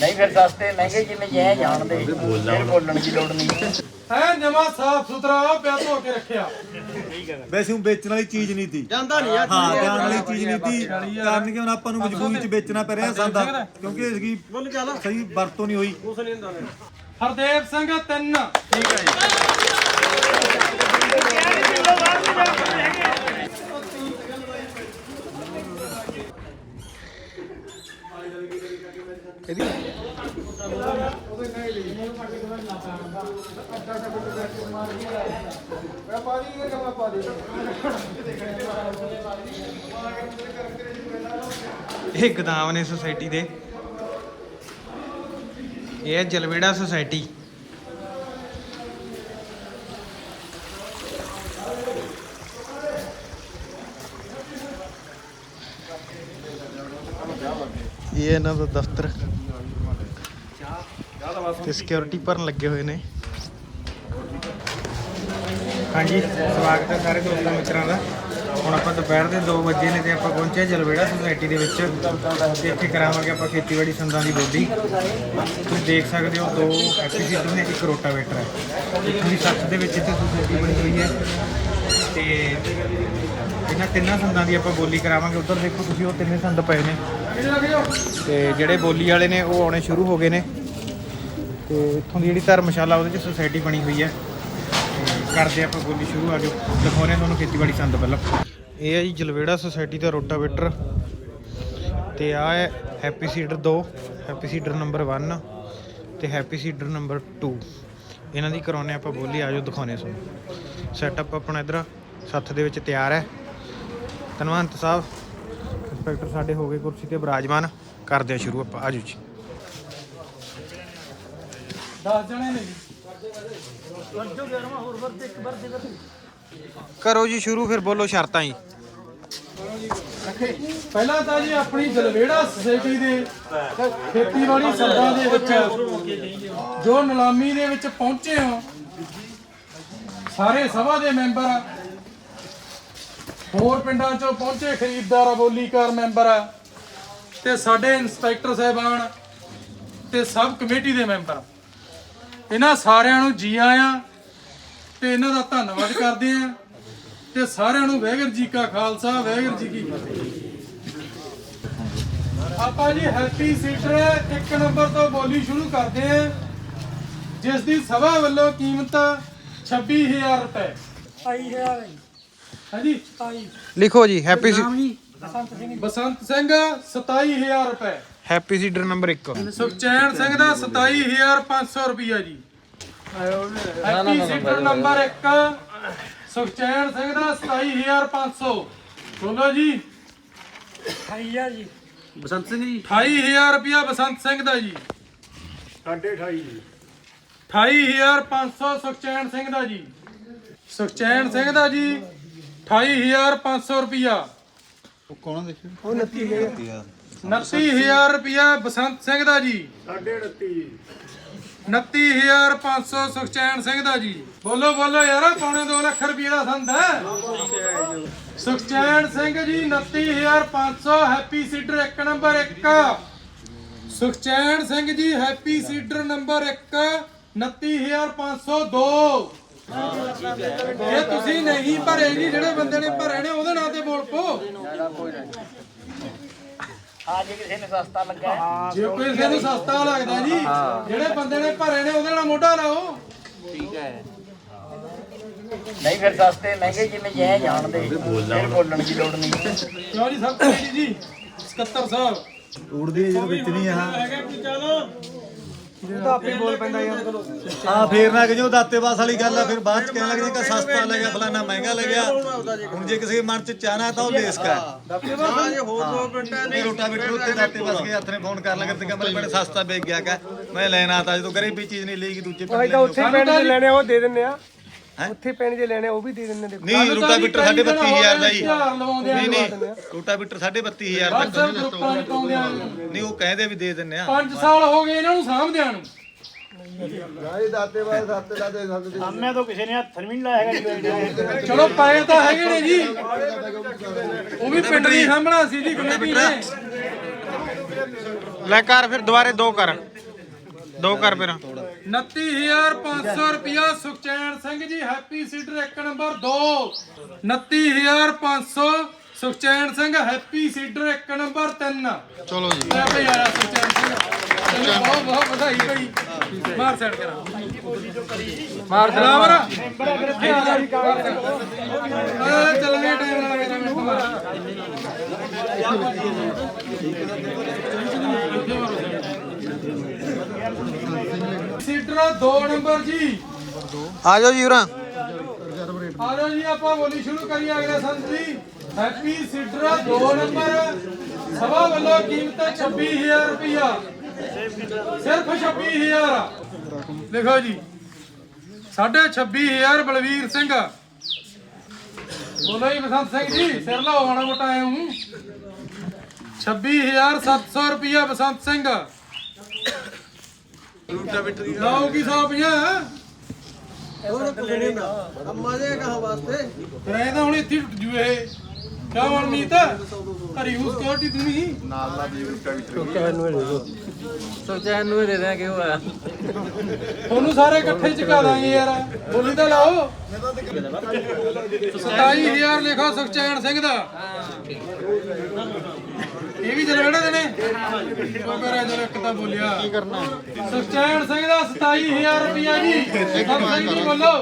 ਨਹੀਂ ਫਿਰ ਸਸਤੇ ਮਹਿੰਗੇ ਜਿਵੇਂ ਜੈ ਜਾਣਦੇ। ਫਿਰ ਬੋਲਣ ਦੀ ਲੋੜ ਨਹੀਂ। ਹੈ ਜਮਾ ਸਾਫ਼ ਸੁਥਰਾ ਪਿਆ ਧੋ ਕੇ ਰੱਖਿਆ। ਵੈਸੇ ਉਹ ਵੇਚਣ ਵਾਲੀ ਚੀਜ਼ ਨਹੀਂ ਤੀ। ਜਾਂਦਾ ਨਹੀਂ ਯਾਰ। ਹਾਂ ਜਾਣ ਵਾਲੀ ਚੀਜ਼ ਨਹੀਂ ਤੀ। ਕਾਰਨ ਕਿ ਹੁਣ ਆਪਾਂ ਨੂੰ ਮਜਬੂਰੀ ਚ ਵੇਚਣਾ ਪੈ ਰਿਹਾ ਸੰਦਾ। ਕਿਉਂਕਿ ਬੋਲ ਚੱਲ ਸਹੀ ਵਰਤੋਂ ਨਹੀਂ ਹੋਈ। ਕੁਛ ਨਹੀਂ ਹੁੰਦਾ ਹਰਦੇਵ ਸਿੰਘ ਤਿੰਨ। ਠੀਕ ਹੈ ਜੀ। ਇਹ ਗਦਾਮ ਨੇ ਸੁਸਾਇਟੀ ਦੇ। ਇਹ ਹੈ ਜਲਵੇੜਾ ਸੁਸਾਇਟੀ ਇਹ ਇਹਨਾਂ ਦਾ ਦਫ਼ਤਰ। ਤੇ ਸਿਕਿਉਰਿਟੀ ਭਰਨ ਲੱਗੇ ਹੋਏ ਨੇ। ਹਾਂਜੀ, ਸਵਾਗਤ ਹੈ ਸਾਰੇ ਦੋਸਤਾਂ ਮਿੱਤਰਾਂ ਦਾ। ਹੁਣ ਆਪਾਂ ਦੁਪਹਿਰ ਦੇ 2 ਵਜੇ ਨੇ ਤੇ ਆਪਾਂ ਪਹੁੰਚੇ ਜਲਵੇੜਾ ਸੁਸਾਇਟੀ ਦੇ ਵਿੱਚ। ਤੇ ਇੱਥੇ ਕਰਾਵਾਂਗੇ ਆਪਾਂ ਖੇਤੀਬਾੜੀ ਸੰਦਾਂ ਦੀ ਬੋਲੀ। ਤੁਸੀਂ ਦੇਖ ਸਕਦੇ ਹੋ ਦੋ ਐਪੀਸੀਡ ਨੇ, ਇੱਕ ਰੋਟਾਵੇਟਰ ਹੈ। ਇੱਥੋਂ ਦੀ ਸੱਤ ਦੇ ਵਿੱਚ ਇੱਥੇ ਸੁਸਾਇਟੀ ਬਣੀ ਹੋਈ ਹੈ। ਤੇ ਇਹਨਾਂ ਤਿੰਨਾਂ ਸੰਦਾਂ ਦੀ ਆਪਾਂ ਬੋਲੀ ਕਰਾਵਾਂਗੇ। ਉਧਰ ਦੇਖੋ ਤੁਸੀਂ, ਉਹ ਤਿੰਨੇ ਸੰਦ ਪਏ ਨੇ। ਤੇ ਜਿਹੜੇ ਬੋਲੀ ਵਾਲੇ ਨੇ, ਉਹ ਆਉਣੇ ਸ਼ੁਰੂ ਹੋ ਗਏ ਨੇ। ਤੇ ਇੱਥੋਂ ਦੀ ਜਿਹੜੀ ਧਰਮਸ਼ਾਲਾ, ਉਹਦੇ 'ਚ ਸੁਸਾਇਟੀ ਬਣੀ ਹੋਈ ਹੈ। ਤੇ ਕਰਦੇ ਆਪਾਂ ਬੋਲੀ ਸ਼ੁਰੂ ਆ ਜਾਓ ਦਿਖਾਉਣੇ ਤੁਹਾਨੂੰ ਖੇਤੀਬਾੜੀ ਸੰਦ ਪਹਿਲਾਂ ਇਹ ਹੈ ਜੀ ਜਲਵੇੜਾ ਸੁਸਾਇਟੀ ਦਾ ਰੋਟਾਵੇਟਰ ਤੇ ਆ ਹੈ happy seeder 2 happy seeder number 1 ਤੇ ਹੈਪੀ ਸੀਡਰ ਨੰਬਰ 2 ਇਹਨਾਂ ਦੀ ਕਰਾਉਣੇ ਆਪਾਂ ਬੋਲੀ ਆ ਜਾਓ ਦਿਖਾਉਣੇ ਤੁਹਾਨੂੰ। ਸੈਟਅਪ ਆਪਣਾ ਇਧਰ, ਸੱਥ ਦੇ ਵਿੱਚ ਤਿਆਰ ਹੈ। ਧੰਨਵਾਦ ਸਾਹਿਬ। ਇੰਸਪੈਕਟਰ ਸਾਡੇ ਹੋ ਗਏ ਕੁਰਸੀ ਤੇ, ਬਿਰਾਜਮਾਨ। ਕਰਦੇ ਆ ਸ਼ੁਰੂ ਆਪਾਂ, ਆਜੋ ਜੀ। 10 ਜਣੇ ਨੇ ਜੀ। ਕਰੋ ਜੀ ਸ਼ੁਰੂ ਫਿਰ ਬੋਲੋ ਸ਼ਰਤਾਂ ਜੀ। ਪਹਿਲਾਂ ਤਾਂ ਜੀ ਆਪਣੀ ਜਲਵੇੜਾ ਸੁਸਾਇਟੀ ਦੇ ਖੇਤੀਬਾੜੀ ਸੰਦਾਂ ਦੇ ਵਿੱਚ ਜੋ ਨਿਲਾਮੀ ਦੇ ਵਿੱਚ ਪਹੁੰਚੇ ਹੋ ਸਾਰੇ ਸਭਾ ਦੇ ਮੈਂਬਰ ਹੋਰ ਪਿੰਡਾਂ ਚੋਂ ਪਹੁੰਚੇ ਖਰੀਦਦਾਰ ਬੋਲੀਕਾਰ ਮੈਂਬਰ ਤੇ ਸਾਡੇ ਇੰਸਪੈਕਟਰ ਸਾਹਿਬਾਨ ਤੇ ਸਬ ਕਮੇਟੀ ਦੇ ਮੈਂਬਰ। ਇਹਨਾਂ ਸਾਰਿਆਂ ਨੂੰ ਜੀ ਆਇਆਂ ਤੇ ਇਹਨਾਂ ਦਾ ਧੰਨਵਾਦ ਕਰਦੇ ਆ ਤੇ ਸਾਰਿਆਂ ਨੂੰ ਵਾਹਿਗੁਰੂ ਜੀ ਕਾ ਖਾਲਸਾ ਵਾਹਿਗੁਰੂ ਜੀ ਕੀ ਫਤਿਹ। ਆਪਾਂ ਜੀ ਹੈਪੀ ਸੀਟਰ ਇੱਕ ਨੰਬਰ ਤੋਂ ਬੋਲੀ ਸ਼ੁਰੂ ਕਰਦੇ ਆ ਜਿਸ ਦੀ ਸਭਾ ਵੱਲੋਂ ਕੀਮਤ 26000 ਰੁਪਏ। ਹਾਂਜੀ? ਲਿਖੋ ਜੀ ਹੈਪੀ ਬਸੰਤ ਸਿੰਘ 27000 ਰੁਪਏ। Happy seeder number 1 Sukhchain Singh ਦਾ 27500 ਰੁਪਿਆ ਜੀ। Happy seeder number 1 Sukhchain Singh ਦਾ 27500 ਬੋਲੋ ਜੀ। ਬਸੰਤ ਸਿੰਘ ਜੀ। 28000 ਰੁਪਿਆ ਬਸੰਤ ਸਿੰਘ ਦਾ ਜੀ। 28500 ਸੁਖਚੈਨ ਸਿੰਘ ਦਾ ਜੀ। ਸੁਖਚੈਨ ਸਿੰਘ ਦਾ ਜੀ 28500 ਰੁਪਿਆ ਉਹ ਕੌਣ ਦੇਖਿਓ? 29000 ਰੁਪਿਆ ਬਸੰਤ ਸਿੰਘ ਦਾ ਜੀ। 29500 ਸੁਖਚੈਨ ਸਿੰਘ ਦਾ ਜੀ। ਬੋਲੋ ਬੋਲੋ ਯਾਰ ਪੌਣੇ 2 ਲੱਖ ਰੁਪਏ ਦਾ ਸੰਦ ਹੈ। Sukhchain Singh ji 29500 happy seeder 1 number 1 Sukhchain Singh ji happy seeder number 1 29502 ਜੇ ਤੁਸੀਂ ਨਹੀਂ ਭਰੇ ਜੀ ਜਿਹੜੇ ਬੰਦੇ ਨੇ ਭਰੇ ਨੇ ਉਹਦੇ ਨਾਂ ਤੇ ਬੋਲ ਪੋ। ਆ ਜੇ ਕਿਸੇ ਨੂੰ ਸਸਤਾ ਲੱਗਾ ਹੈ, ਜੇ ਕੋਈ ਕਿਸੇ ਨੂੰ ਸਸਤਾ ਲੱਗਦਾ ਜੀ ਜਿਹੜੇ ਬੰਦੇ ਨੇ ਭਰੇ ਨੇ ਉਹਦੇ ਨਾਲ ਮੋਢਾ ਲਾਓ। ਨਹੀਂ ਫਿਰ ਸਸਤੇ ਮਹਿੰਗੇ ਜਿਵੇਂ ਜੈ ਜਾਣਦੇ। ਫਿਰ ਬੋਲਣ ਦੀ ਲੋੜ ਨਹੀਂ। ਕਿਉਂ ਜੀ ਸਭ ਕਮੇਟੀ ਜੀ ਸਕੱਤਰ ਸਾਹਿਬ ਉੜਦੀ ਜਦੋਂ ਵੇਚਣੀ ਆ। ਹੈਗਾ ਕੀ ਚੱਲ ਆਪੇ ਬੋਲ ਪੈਂਦਾ ਯਾਰ। ਹਾਂ ਫੇਰ ਨਾ ਕਿ ਜੋ ਦਾਤੇ ਬਾਸ ਵਾਲੀ ਗੱਲ ਆ ਫਿਰ ਬਾਅਦ ਚ ਕਹਿਣ ਲੱਗੇ ਕਿ ਸਸਤਾ ਲੱਗਿਆ ਫਲਾਣਾ ਮਹਿੰਗਾ ਲੱਗਿਆ। ਹੁਣ ਜੇ ਕਿਸੇ ਮਨ ਚ ਚਾਹਨਾ ਤਾਂ ਉਹ ਲੇਸ ਕਰ ਹਾਂ ਜੇ ਹੋਰ ਦੋ ਪਿੰਡਾਂ ਇਹ ਰੋਟਾਵੇਟਰ ਉੱਤੇ ਦਾਤੇ ਬਸ ਕੇ ਹੱਥ ਨੇ ਫੋਨ ਕਰ ਲਗਾ ਤੇ ਕਹਿੰਦਾ ਬੜੇ ਸਸਤਾ ਵੇਚ ਗਿਆ ਕਾ। ਮੈਂ ਲੈਣਾ ਤਾਂ ਜਦੋਂ ਘਰੇ ਵੀ ਚੀਜ਼ ਨਹੀਂ ਲਈਗੀ ਦੂਜੇ ਪਿੰਡ ਲੈ ਉੱਥੇ ਪਿੰਡ ਦੇ ਲੈਣੇ ਉਹ ਦੇ ਦਿੰਨੇ ਆ? ਉੱਥੇ ਪਿੰਡ ਜੇ ਲੈਣੇ ਉਹ ਵੀ ਦੇ ਦਿੰਨੇ ਦੇਖੋ ਨਹੀਂ ਰੋਟਾਵੇਟਰ ਸਾਡੇ 32000 ਦਾ ਜੀ। ਨਹੀਂ ਨਹੀਂ ਰੋਟਾਵੇਟਰ ਸਾਡੇ 32000 ਦਾ। ਨਹੀਂ ਉਹ ਕਹਿੰਦੇ ਵੀ ਦੇ ਦਿੰਨੇ ਆ। 5 ਸਾਲ ਹੋ ਗਏ ਇਹਨਾਂ ਨੂੰ ਸਾਂਭਦਿਆਂ ਨੂੰ। ਚਲੋ ਪਏ ਤਾਂ ਹੈਗੇ ਨੇ ਜੀ। ਉਹ ਵੀ ਪਿੰਡ ਦੀ ਸਾਂਭਣਾ ਸੀ ਜੀ ਕਮੇਟੀ ਨੇ। ਲੈ ਕਰ ਫਿਰ ਦੁਬਾਰੇ ਦੋ ਕਰ ਦੋ ਕਰ ਫਿਰ। 29500 ਰੁਪਿਆ ਸੁਖਚੈਨ ਸਿੰਘ ਜੀ ਹੈਪੀ ਸੀਡਰ ਇੱਕ number 2 29500 Sukhchain Singh happy seeder ਇੱਕ ਨੰਬਰ 3 ਚਲੋ ਜੀ। ਲੈ ਭਈ ਆਇਆ ਸੁਖਚੈਨ ਸਿੰਘ। ਚਲੋ ਬਹੁਤ ਬਹੁਤ ਵਧਾਈ ਭਈ ਮਾਰ ਸਾਈਡ ਕਰਾ। ਮਾਰ ਬਰਾਬਰ। ਆ ਚੱਲਣੇ ਟਾਈਮ ਨਾਲ ਮੇਰਾ ਮਿੰਟ ਸੀਡਰ 2 ਨੰਬਰ ਜੀ। ਆ ਜਾਓ ਜੀ ਉਰਾਂ। ਆ ਜਾਓ ਜੀ ਆਪਾਂ ਬੋਲੀ ਸ਼ੁਰੂ ਕਰੀਏ ਅਗਲੇ ਸੰਤ ਜੀ ਹੈਪੀ ਸੀਡਰ 2 ਨੰਬਰ। ਸਭਾ ਵੱਲੋਂ ਕੀਮਤ 26000 ਰੁਪਇਆ ਸਿਰਫ 26000 ਲਿਖੋ ਜੀ। ਸਾਢੇ 26000 ਬਲਵੀਰ ਸਿੰਘ। ਬੋਲੋ ਜੀ ਬਸੰਤ ਸਿੰਘ ਜੀ ਸਿਰ ਲਾਓ ਮਾੜਾ ਮੋਟਾ ਆਏ ਹੂੰ 26700 ਰੁਪਇਆ ਬਸੰਤ ਸਿੰਘ। ਲਾਓ ਕੀ 150 ਫਿਰ ਇਹ ਤਾਂ ਹੁਣ ਇੱਥੇ ਟੁੱਟ ਜੂ ਇਹ। ਕਿਆ ਮਨਮੀਤ ਹਰੀ ਯੂਜ਼ ਕੋਟੀ ਤੁਸੀਂ ਨਾਲ ਲਾ ਦੀ। ਰੁਕਾ ਵੀ ਤੁਹਾਨੂੰ ਸਾਰੇ ਇਕੱਠੇ ਚੁਕਾ ਦਾਂਗੇ ਯਾਰ। ਬੋਲੀ ਤਾਂ ਲਾਓ। 27000 ਲਿਖੋ ਸੁਖਚੈਨ ਸਿੰਘ ਦਾ। ਇਹ ਵੀ ਜਲਵੇੜੇ ਦੇ ਨੇ। ਮੇਰਾ ਜਰ ਇੱਕ ਤਾਂ ਬੋਲਿਆ। ਕੀ ਕਰਨਾ? ਸੁਖਚੈਨ ਸਿੰਘ ਦਾ 27000 ਰੁਪਇਆ ਜੀ। ਸਭ ਸਿੰਘ ਜੀ ਬੋਲੋ।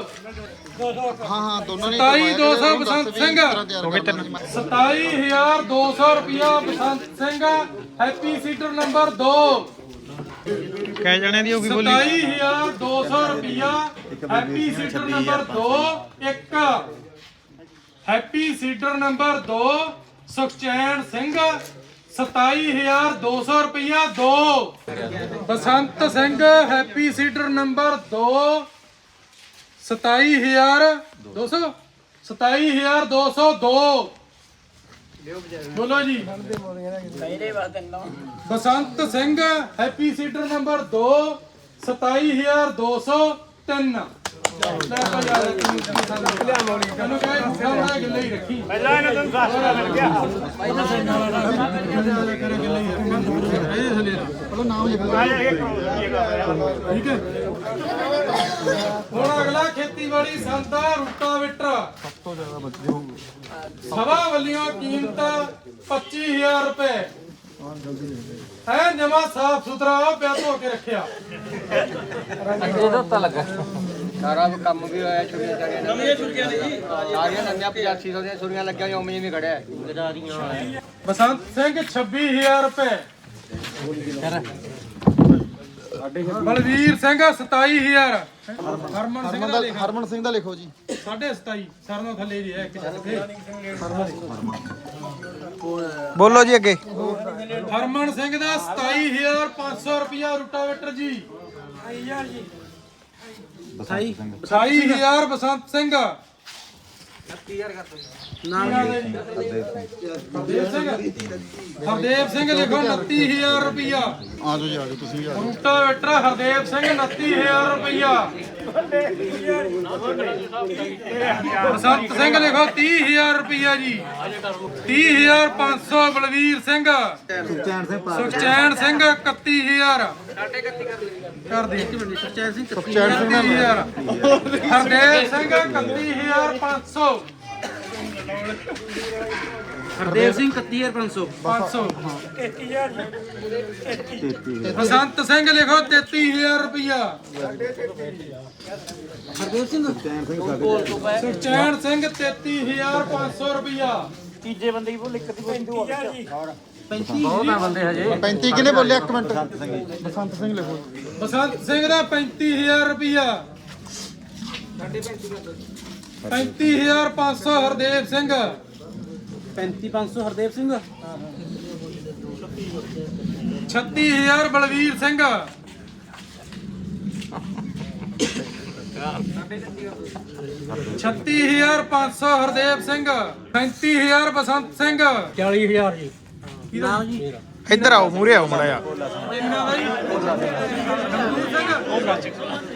ਹਾਂ ਹਾਂ ਦੋਨਾਂ ਨੇ 27200 ਬਸੰਤ ਸਿੰਘ। ਹੋ ਗਏ ਤਿੰਨ। 27200 ਰੁਪਇਆ Basant Singh. Happy seeder number 2 ਕਹਿ ਜਣਿਆਂ ਦੀ ਹੋ ਗਈ ਬੋਲੀ। 27200 ਰੁਪਇਆ happy seeder number 2 1 happy seeder number 2 Sukhchain Singh. 27200 ਰੁਪਇਆ 2 Basant Singh, happy seeder number 2 27200 27202 ਬੋਲੋ ਜੀ। Basant Singh, happy seeder number 2 27203 ਲੈ ਭਾਈ ਯਾਰ ਲਿਆ ਪਹਿਲਾਂ ਇਹਨਾਂ ਨੂੰ ਦੱਸ ਮਿਲ ਗਿਆ ਚਲੋ ਨਾਮ ਲਿਖ ਲਓ ਠੀਕ ਹੈ ਹੁਣ ਅਗਲਾ ਖੇਤੀਬਾੜੀ ਸੰਤਾ ਰੂਟਾਵੇਟਰ ਸਭ ਤੋਂ ਜ਼ਿਆਦਾ ਬੱਚੇ ਸਭਾ ਵੱਲੋਂ ਕੀਮਤ 25000 ਰੁਪਏ ਹੈ ਜਮਾ ਸਾਫ਼ ਸੁਥਰਾ ਪਿਆ ਧੋ ਕੇ ਰੱਖਿਆ ਸਾਰਾ ਕੰਮ ਵੀ ਹੋਇਆ ਛੁਰੀਆਂ ਚਾਰੀਆਂ ਨਵੀਆਂ ਛੁਰੀਆਂ ਨੇ ਜੀ। ਸਾਰੀਆਂ ਨਵੀਆਂ 8500 ਦੀਆਂ ਛੁਰੀਆਂ ਲੱਗੀਆਂ ਹੋਈਆਂ ਉਵੇਂ ਜਿਵੇਂ ਖੜਿਆ ਹੈ। ਬਸੰਤ ਸਿੰਘ 26000 ਰੁਪਏ। ਬਲਵੀਰ ਸਿੰਘ 27000 ਹਰਮਨ ਸਿੰਘ ਦਾ ਲਿਖ। ਹਰਮਨ ਸਿੰਘ ਦਾ ਲਿਖੋ ਜੀ। ਸਾਢੇ 27 ਸਰਨੋਂ ਥੱਲੇ ਜੀ ਹੈ ਇੱਕ ਚੱਲ ਕੇ ਬੋਲੋ ਜੀ ਅੱਗੇ। ਹਰਮਨ ਸਿੰਘ ਦਾ 27500 ਰੁਪਿਆ ਰੂਟਾਵੇਟਰ ਜੀ। 28000 ਬਸੰਤ ਸਿੰਘ। 39000 ਸਿੰਘ। ਹਰਦੇਵ ਸਿੰਘ। ਲਿਖੋ 29000 ਰੁਪਿਆ ਆ ਜਾਓ ਜੀ ਆ ਜਾਓ ਤੁਸੀਂ ਵੀ ਆ ਜਾਓ। ਰੂਟਾਵੇਟਰ ਹਰਦੇਵ ਸਿੰਘ 29000 ਰੁਪਿਆ ਬਸੰਤ ਸਿੰਘ ਲਿਖੋ 30000 ਰੁਪਿਆ ਜੀ। 30500 ਬਲਵੀਰ ਸਿੰਘ। ਸੁਖਚੈਨ ਸਿੰਘ 31000 ਕਰ ਦੇ। ਸੁਖਚੈਨ ਸਿੰਘ 31000 ਹਰਦੇਵ ਸਿੰਘ 31500 ਹਰਦੇਵ ਸਿੰਘ 31500 500 ਬਸੰਤ ਸਿੰਘ ਲਿਖੋ 33000 ਰੁਪਿਆ ਹਰਦੇਵ ਸਿੰਘ। ਸੁਖਚੈਨ ਸਿੰਘ 33500 ਰੁਪਿਆ ਤੀਜੇ ਬੰਦੇ ਹੀ ਬੋਲ ਇੱਕ ਦੀ ਬੋਲ ਤੂੰ 35 ਕਿਨੇ ਬੋਲਿਆ? ਇੱਕ ਮਿੰਟ। ਬਸੰਤ ਸਿੰਘ ਲਿਖੋ ਬਸੰਤ ਸਿੰਘ ਦਾ 35000 ਰੁਪਿਆ 35500 ਹਰਦੇਵ ਸਿੰਘ। 35500 ਹਰਦੇਵ ਸਿੰਘ? 36000 ਬਲਵੀਰ ਸਿੰਘ। ਛੱਤੀ ਹਜ਼ਾਰ ਪੰਜ ਸੌ ਹਰਦੇਵ ਸਿੰਘ। 35000 ਬਸੰਤ ਸਿੰਘ। 40000 ਜੀ। ਨਾਮ ਜੀ ਇੱਧਰ ਆਓ ਮੂਰੇ ਆਓ ਮੜਾ ਇਹਨਾਂ ਦਾ ਹੀ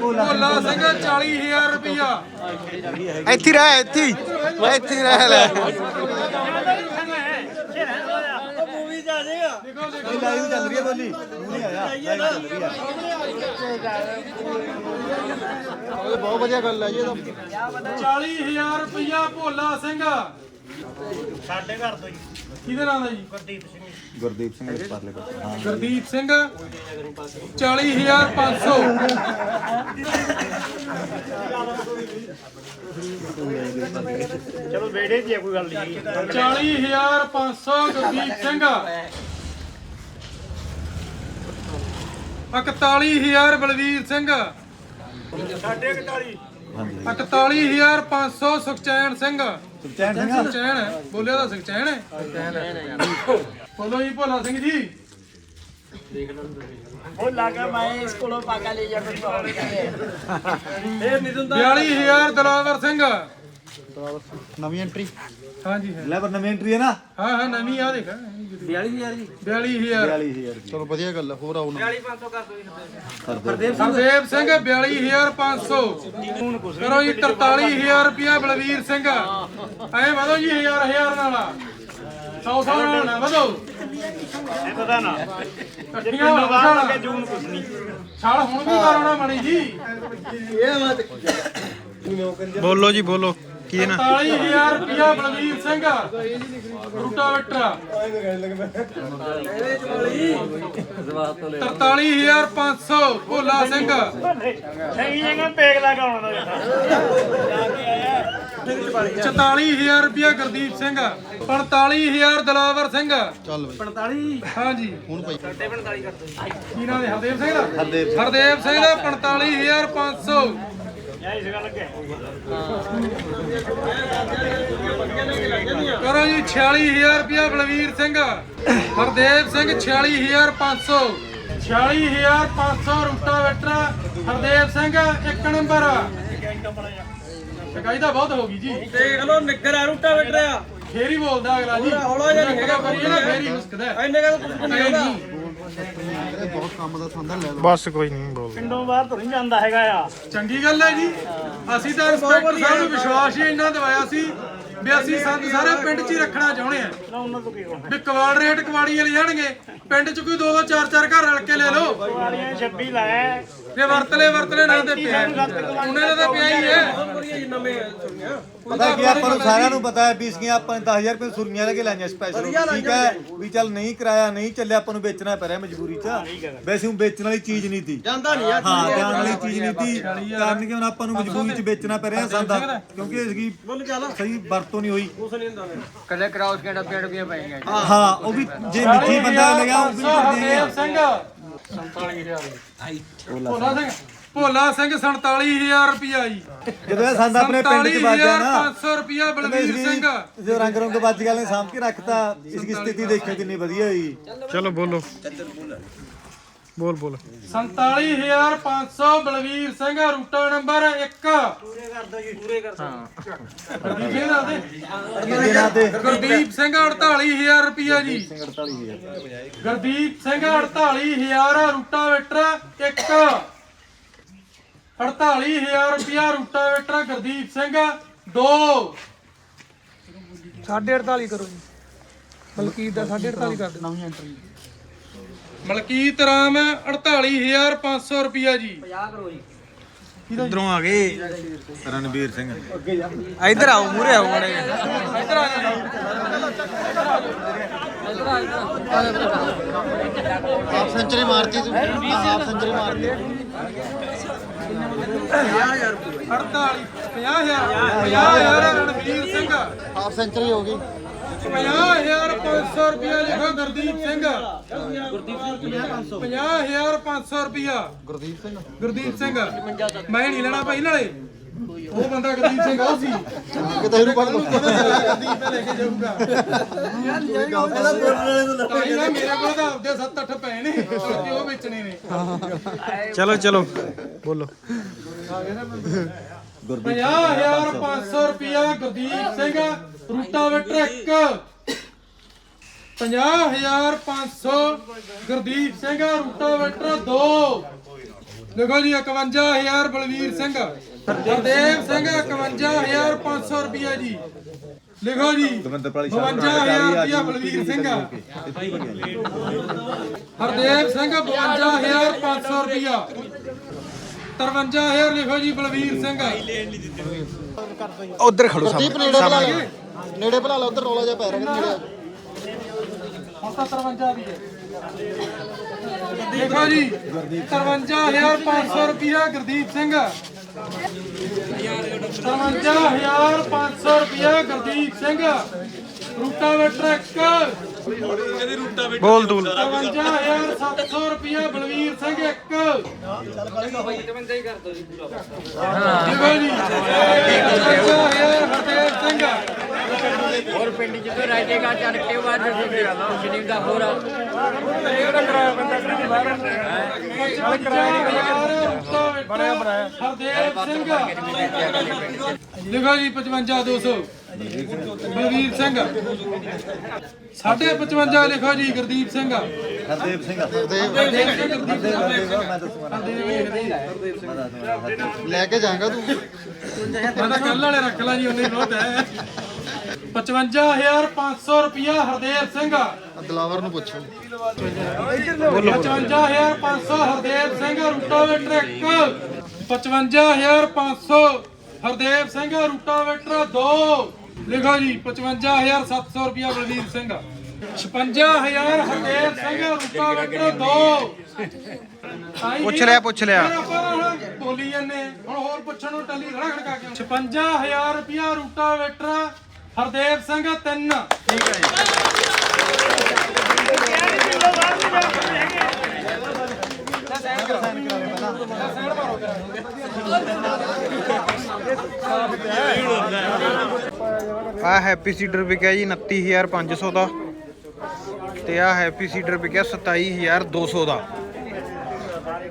ਭੋਲਾ ਸਿੰਘ 40000 ਰੁਪਇਆ ਇੱਥੇ ਰਹਿ ਇੱਥੇ ਹੀ। ਇੱਥੇ ਰਹਿ ਲੈ। ਲਾਈਵ ਚੱਲ ਰਹੀ ਹੈ ਬੋਲੀ ਨਹੀਂ ਆਇਆ ਲਾਈਵ ਚੱਲ ਰਹੀ ਹੈ ਬਹੁਤ ਵਧੀਆ ਗੱਲ ਹੈ ਜੀ ਇਹ ਤਾਂ 40000 ਰੁਪਇਆ ਭੋਲਾ ਸਿੰਘ। ਸਾਡੇ ਘਰ ਤੋਂ ਜੀ। ਕਿਹਦੇ ਨਾਮ ਦਾ ਜੀ? ਗੁਰਦੀਪ ਸਿੰਘ ਦੇ ਪਰਲੇ ਪਾਸੇ। ਹਾਂ। ਗੁਰਦੀਪ ਸਿੰਘ 40500 ਚਲੋ ਵੇੜੇ ਦੀ ਕੋਈ ਗੱਲ ਨਹੀਂ। 40500 ਗੁਰਦੀਪ ਸਿੰਘ। 41000 ਬਲਵੀਰ ਸਿੰਘ। ਹਾਂਜੀ। 41500 ਸੁਖਚੈਨ ਸਿੰਘ। ਸੁਖਚੈਨ ਸਿੰਘ? ਸੁਖਚੈਨ ਹੈ। ਬੋਲਿਆ ਤਾਂ ਸੁਖਚੈਨ ਹੈ। ਬੋਲੋ ਜੀ ਭੋਲਾ ਸਿੰਘ ਜੀ। ਉਹ ਲੱਗਾ ਮੈਂ ਇਸ ਕੋਲੋਂ ਪਾਕਾ ਲੈ ਜਾ ਕੋਈ ਹੋਰ ਕਰੇ 42000 ਦਲਾਵਰ ਸਿੰਘ। ਨਵੀਂ ਐਂਟਰੀ ਹਾਂਜੀ ਹੈ ਲੈ ਪਰ ਨਵੀਂ ਐਂਟਰੀ ਹੈ ਨਾ। ਹਾਂ ਹਾਂ ਨਵੀਂ ਆ ਦੇਖ। 42000 ਜੀ। 42000 42000 ਚਲੋ ਵਧੀਆ ਗੱਲ ਹੈ ਹੋਰ ਆਉ ਨਾ। ਹਰਦੇਵ ਸਿੰਘ। 42500 ਕਰੋ ਜੀ 43000 ਰੁਪਿਆ ਬਲਵੀਰ ਸਿੰਘ। ਐ ਵਧੋ ਜੀ ਹਜ਼ਾਰ ਹਜ਼ਾਰ ਨਾਲ। 100 100 ਨਾਲ ਨਾ ਵਧੋ। ਇਹ ਪਤਾ ਨਾ। ਇਕੱਠੀਆਂ ਬਾਹਰ ਕੇ ਜੂਨ ਕੁਛ ਨਹੀਂ। ਛਾਲ ਹੁਣ ਵੀ ਕਰਨਾ ਮਣੀ ਜੀ। ਬੋਲੋ ਜੀ ਬੋਲੋ। ਕੀ 43000 ਰੁਪਿਆ ਬਲਵੀਰ ਸਿੰਘ। ਰੂਟਾਵੇਟਰ। 43500 ਭੋਲਾ ਸਿੰਘ। ਸਹੀ ਜਗ੍ਹਾ ਪੇਗ ਲਾ ਕੇ ਆਉਣਾ ਦਾ 44000 ਰੁਪਿਆ ਗੁਰਦੀਪ ਸਿੰਘ। 45000 ਦਲਾਵਰ ਸਿੰਘ। ਚੱਲ ਬਈ। 45 ਹਾਂਜੀ। ਹੁਣ ਭਾਈ। ਕੀ ਨਾਮ ਹੈ ਹਰਦੇਵ ਸਿੰਘ ਦਾ? ਹਰਦੇਵ ਸਿੰਘ। ਹਰਦੇਵ ਸਿੰਘ ਦਾ 45500 ਯਾ ਇਸ ਗੱਲ ਲੱਗੇ ਕਰੋ ਜੀ 46000 ਰੁਪਿਆ ਬਲਵੀਰ ਸਿੰਘ। ਹਰਦੇਵ ਸਿੰਘ 46500 46500 ਰੂਟਾਵੇਟਰ ਹਰਦੇਵ ਸਿੰਘ ਇੱਕ ਨੰਬਰ। ਸ਼ਿਕਾਇਤ ਤਾਂ ਬਹੁਤ ਹੋ ਗਈ ਜੀ। ਦੇਖ ਲੋ ਨਿੱਗਰ ਆ ਰੂਟਾ ਵੇਟ ਰਿਹਾ ਫੇਰ ਹੀ ਬੋਲਦਾ ਅਗਲਾ ਜੀ। ਹੌਲਾ ਜਿਹਾ ਨਹੀਂ ਹੈਗਾ, ਕਰੀਏ ਨਾ ਫੇਰ ਹੀ ਮੁਸਕਦਾ। ਇੰਨੇ ਕਾ ਕੁਝ ਨਹੀਂ ਹੁੰਦਾ ਇਹ ਬਹੁਤ ਕੰਮ ਦਾ ਸੰਦਾ ਲੈ ਲਓ ਬਸ ਕੋਈ ਨਹੀਂ ਬੋਲ ਪਿੰਡੋਂ ਬਾਹਰ ਤੋਂ ਨਹੀਂ ਜਾਂਦਾ ਹੈਗਾ ਆ। ਚੰਗੀ ਗੱਲ ਹੈ ਜੀ। ਅਸੀਂ ਤਾਂ ਇੰਸਪੈਕਟਰ ਸਾਹਿਬ ਨੂੰ ਵਿਸ਼ਵਾਸ ਹੀ ਇੰਨਾ ਦਿਵਾਇਆ ਸੀ ਵੀ ਅਸੀਂ ਸੰਦ ਸਾਰੇ ਪਿੰਡ 'ਚ ਹੀ ਰੱਖਣਾ ਚਾਹੁੰਦੇ ਆ ਉਹਨਾਂ ਤੋਂ ਕੀ ਹੋਣਾ। ਵੀ ਕਵਾੜ ਰੇਟ ਕਵਾੜੀ ਵਾਲੇ ਜਾਣਗੇ। ਪਿੰਡ 'ਚ ਕੋਈ ਦੋ ਦੋ ਚਾਰ ਚਾਰ ਘਰ ਰਲ ਕੇ ਲੈ ਲਓ। ਵਾਲੀਆਂ 26 ਲਾਇਆ ਤੇ ਵਰਤਲੇ ਵਰਤਲੇ ਨਾ ਦੇ ਪਿਆ ਉਹਨੇ ਦਾ ਤਾਂ ਪਿਆ ਹੀ ਹੈ। ਵਧੀਆ ਨਵੇਂ ਸੁਣੀਆਂ ਪਤਾ ਕੀ ਆ, ਆਪਾਂ ਨੂੰ ਸਾਰਿਆਂ ਨੂੰ ਪਤਾ ਹੈ ਵੀ ਇਸਕੀਆਂ ਆਪਾਂ ਨੇ 10000 ਰੁਪਏ ਸੁਰਮੀਆਂ ਲੈ ਕੇ ਲਾਈਆਂ ਸਪੈਸ਼ਲ ਠੀਕ ਹੈ ਵੀ ਚੱਲ ਨਹੀਂ ਕਰਾਇਆ ਨਹੀਂ ਚੱਲਿਆ ਆਪਾਂ ਨੂੰ ਵੇਚਣਾ ਪੈ ਰਿਹਾ ਮਜਬੂਰੀ 'ਚ। ਵੈਸੇ ਉਹ ਵੇਚਣ ਵਾਲੀ ਚੀਜ਼ ਨਹੀਂ ਸੀ ਜਾਂਦਾ ਨਹੀਂ ਆ ਹਾਂ ਜਾਣ ਵਾਲੀ ਚੀਜ਼ ਨਹੀਂ ਸੀ ਕਾਰਨ ਕਿ ਹੁਣ ਆਪਾਂ ਨੂੰ ਮਜਬੂਰੀ 'ਚ ਵੇਚਣਾ ਪੈ ਰਿਹਾ ਸੰਦਾ ਕਿਉਂਕਿ ਇਸकी ਸਹੀ ਵਰਤੋਂ ਨਹੀਂ ਹੋਈ। ਕੱਲੇ ਕਰਾਉਸ ਕੇ ਡੱਬੇ ਡੱਬੀਆਂ ਪਈਆਂ ਜੀ। ਹਾਂ ਉਹ ਵੀ ਜੇ ਮਿੱਠੀ ਬੰਦਾ ਲਗਾ ਉਹ ਵੀ ਕਰਦੇ ਹਰਦੇਵ ਸਿੰਘ। 47000 ਭੋਲਾ ਸਿੰਘ। ਭੋਲਾ ਸਿੰਘ 47000 ਰੁਪਿਆ ਜੀ। ਜਦੋਂ ਇਹ ਸੰਦ ਆਪਣੇ ਪਿੰਡ 'ਚ ਵੱਜ ਗਿਆ ਨਾ 500 ਰੁਪਿਆ ਬਲਵੀਰ ਸਿੰਘ। ਜੋ ਰੰਗ ਰੰਗ ਵੱਜ ਗਿਆ ਨੇ ਸਾਂਭ ਕੇ ਰੱਖਤਾ ਇਸ ਦੀ ਸਥਿਤੀ ਦੇਖੋ ਕਿੰਨੀ ਵਧੀਆ ਹੋਈ। ਚਲੋ ਬੋਲੋ। ਬੋਲ ਬੋਲ। 47500 ਬਲਵੀਰ ਸਿੰਘ ਰੂਟਾ ਨੰਬਰ 1 ਪੂਰੇ ਕਰ ਦੋ। ਜੀ ਪੂਰੇ ਕਰ ਦੋ। ਕਿੰਨੇ ਨਾਂ ਤੇ ਗੁਰਦੀਪ ਸਿੰਘ 48000 ਰੁਪਿਆ ਜੀ 48000 ਗੁਰਦੀਪ ਸਿੰਘ 48000 ਰੂਟਾਵੇਟਰ 1 48000 ਰੁਪਿਆ ਰੂਟਾਵੇਟਰ ਗੁਰਦੀਪ ਸਿੰਘ 2 48 ਕਰੋ ਜੀ। ਮਲਕੀਤ ਦਾ 48 ਕਰ ਦਿਓ। ਨਵੀਂ ਐਂਟਰੀ ਮਲਕੀਤ ਰਾਮ 48500 ਰੁਪਿਆ ਜੀ। ਇਧਰੋਂ ਆ ਗਏ। ਰਣਵੀਰ ਸਿੰਘ। ਇਧਰ ਆਓ ਮੂਰੇ ਆਓ ਮੜੇ ਇੱਧਰ ਆ ਜਾਓ ਸੈਂਚਰੀ ਮਾਰਤੀ ਤੂੰ। ਸੈਂਚਰੀ ਮਾਰਤੀ। 48 50000 50000 ਰਣਵੀਰ ਸਿੰਘ ਹਾਫ ਸੈਂਚਰੀ ਹੋ ਗਈ। 50500 ਰੁਪਿਆ ਲਿਖੋ ਗੁਰਦੀਪ ਸਿੰਘ। ਗੁਰਦੀਪ ਸਿੰਘ 50500 ਰੁਪਿਆ ਗੁਰਦੀਪ ਸਿੰਘ? ਗੁਰਦੀਪ ਸਿੰਘ। ਮੈਂ ਨਹੀਂ ਲੈਣਾ ਭਾਈ ਨਾਲੇ। ਉਹ ਬੰਦਾ ਗੁਰਦੀਪ ਸਿੰਘ ਉਹ ਸੀ। ਕਿਤੇ ਇਹਨੂੰ ਪੜ ਲਓ। ਗੁਰਦੀਪ ਲੈ ਕੇ ਜਾਊਗਾ। ਤਾਂ ਹੀ ਨਾ ਮੇਰੇ ਕੋਲ ਤਾਂ ਆਪਦੇ 7-8 ਪਏ ਨੇ ਕਿ ਉਹ ਵੇਚਣੇ ਨੇ। ਚਲੋ ਚਲੋ। ਬੋਲੋ। 50500 ਰੁਪਿਆ ਗੁਰਦੀਪ ਸਿੰਘ ਰੂਟਾਵੇਟਰ 1 50500 ਗੁਰਦੀਪ ਸਿੰਘ ਰੂਟਾਵੇਟਰ 2 ਦੇਖੋ ਜੀ 51000 ਬਲਵੀਰ ਸਿੰਘ। ਹਰਦੇਵ ਸਿੰਘ 51500 ਰੁਪਿਆ ਜੀ। ਲਿਖੋ ਜੀ ਦਵਿੰਦਰਪਾਲੀ 52000 ਰੁਪਇਆ ਬਲਵੀਰ ਸਿੰਘ ਹਰਦੇਵ ਸਿੰਘ 52500 ਰੁਪਇਆ 53000 ਲਿਖੋ ਜੀ ਬਲਵੀਰ ਸਿੰਘ। ਉਧਰ ਖੜੋ ਦੀਪ ਨੇੜੇ ਬੁਲਾ ਲੈ। ਨੇੜੇ ਬੁਲਾ ਲੈ ਉਧਰ ਰੋਲਾ ਜਿਹਾ ਪੈ ਰਿਹਾ ਨੇੜੇ ਹੁਣ ਤਾਂ 53 ਦੀ ਹੈ। ਦੇਖੋ ਜੀ 53500 ਰੁਪਇਆ ਗੁਰਦੀਪ ਸਿੰਘ। 53500 ਰੁਪਇਆ ਗੁਰਦੀਪ ਸਿੰਘ। ਰੂਟਾਵੇਟਰ ਇੱਕ। ਬੋਲ ਦੂਲ। 55700 ਰੁਪਇਆ ਬਲਵੀਰ ਸਿੰਘ ਇੱਕ। ਦੇਖੋ ਜੀ। 55000 ਹਰਦੇਵ ਸਿੰਘ। ਹੋਰ ਪਿੰਡ ਚ ਤੋਂ ਰਾਜੇਗਾ ਚੜ ਕੇ ਬਾਅਦ ਸ਼ਰੀਫ ਦਾ ਹੋਰ ਬਣਿਆ ਬਣਾਇਆ ਹਰਦੇਵ ਸਿੰਘ। ਲਿਖੋ ਜੀ 55200 ਬਲਵੀਰ ਸਿੰਘ। ਸਾਢੇ 55 ਲਿਖੋ ਜੀ ਗੁਰਦੀਪ ਸਿੰਘ। ਹਰਦੇਵ ਸਿੰਘ। ਹਰਦੇਵ ਸਿੰਘ ਗੁਰਦੀਪ ਸਿੰਘ। ਮੈਂ ਦੱਸੂਗਾ ਲੈ ਕੇ ਜਾਏਗਾ ਤੂੰ। ਮੈਂ ਤਾਂ ਕੱਲ ਵਾਲੇ ਰੱਖ ਲਾ ਜੀ ਉਹਨੇ ਬਹੁਤ ਹੈ। 55500 ਰੁਪਇਆ ਹਰਦੇਵ ਸਿੰਘ। ਦਲਾਵਰ ਨੂੰ ਪੁੱਛੋ। 55500 ਹਰਦੇਵ ਸਿੰਘ ਰੂਟਾਵੇਟਰ 1 55500 ਹਰਦੇਵ ਸਿੰਘ ਰੂਟਾਵੇਟਰ 2 ਲਿਖੋ ਜੀ 55700 ਰੁਪਇਆ ਬਲਵੀਰ ਸਿੰਘ। 56000 ਹਰਦੇਵ ਸਿੰਘ ਰੂਟਾਵੇਟਰ 2 ਪੁੱਛ ਲਿਆ, ਪੁੱਛ ਲਿਆ। ਬੋਲੀ ਜਾਂਦੇ। ਹੁਣ ਹੋਰ ਪੁੱਛਣ ਨੂੰ ਟੱਲੀ ਖੜਾ ਖੜਕਾ ਕੇ 56000 ਰੁਪਇਆ ਰੂਟਾਵੇਟਰ ਹਰਦੇਵ ਸਿੰਘ 3 ਠੀਕ ਹੈ ਜੀ। ਆ ਹੈਪੀ ਸੀਡਰ ਵਿਕਿਆ ਜੀ 29500 ਦਾ। ਤੇ ਆ ਹੈਪੀ ਸੀਡਰ ਵਿਕਿਆ 27200 ਦਾ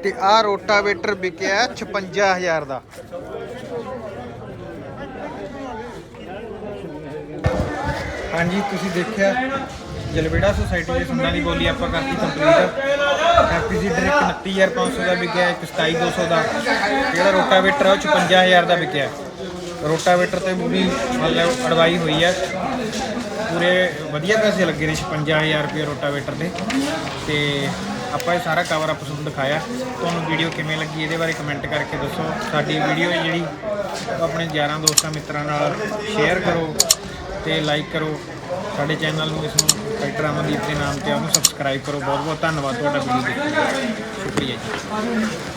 ਤੇ ਆ ਰੋਟਾਵੇਟਰ ਵਿਕਿਆ 56000 ਦਾ। ਹਾਂਜੀ, ਤੁਸੀਂ ਦੇਖਿਆ ਜਲਵੇੜਾ ਸੁਸਾਇਟੀ ਦੇ ਸੰਦਾਂ ਦੀ ਬੋਲੀ ਆਪਾਂ ਕਰਤੀ ਕੰਪਲੀਟ ਹੈਪੀ ਸੀਡਰ ਇੱਕ 29500 ਦਾ ਵਿਕਿਆ, ਇੱਕ 27200 ਦਾ ਜਿਹੜਾ ਰੋਟਾਵੇਟਰ ਆ ਉਹ 56000 ਦਾ ਵਿਕਿਆ। ਰੋਟਾਵੇਟਰ ਤੇ ਪੂਰੀ ਮਤਲਬ ਅੜਵਾਈ ਹੋਈ ਹੈ। ਪੂਰੇ ਵਧੀਆ ਪੈਸੇ ਲੱਗੇ ਨੇ 56000 ਰੁਪਏ ਰੋਟਾਵੇਟਰ ਦੇ। ਤੇ ਆਪਾਂ ਇਹ ਸਾਰਾ ਕਵਰ ਅਪ ਤੁਹਾਨੂੰ ਦਿਖਾਇਆ। ਤੁਹਾਨੂੰ ਵੀਡੀਓ ਕਿਵੇਂ ਲੱਗੀ ਇਹਦੇ ਬਾਰੇ ਕਮੈਂਟ ਕਰਕੇ ਦੱਸੋ। ਸਾਡੀ ਵੀਡੀਓ ਹੈ ਜਿਹੜੀ, ਉਹ ਆਪਣੇ ਯਾਰਾਂ ਦੋਸਤਾਂ ਮਿੱਤਰਾਂ ਨਾਲ ਸ਼ੇਅਰ ਕਰੋ ਤੇ ਲਾਈਕ ਕਰੋ। ਸਾਡੇ ਚੈਨਲ ਨੂੰ ਇਸ ਨੂੰ ਡਾਕਟਰ ਅਮਨਦੀਪ ਦੇ ਨਾਮ ਤੇ ਉਹਨੂੰ ਸਬਸਕ੍ਰਾਈਬ ਕਰੋ। ਬਹੁਤ ਬਹੁਤ ਧੰਨਵਾਦ ਤੁਹਾਡਾ ਵੀਡੀਓ ਦੇਖਣ ਲਈ ਸ਼ੁਕਰੀਆ ਜੀ।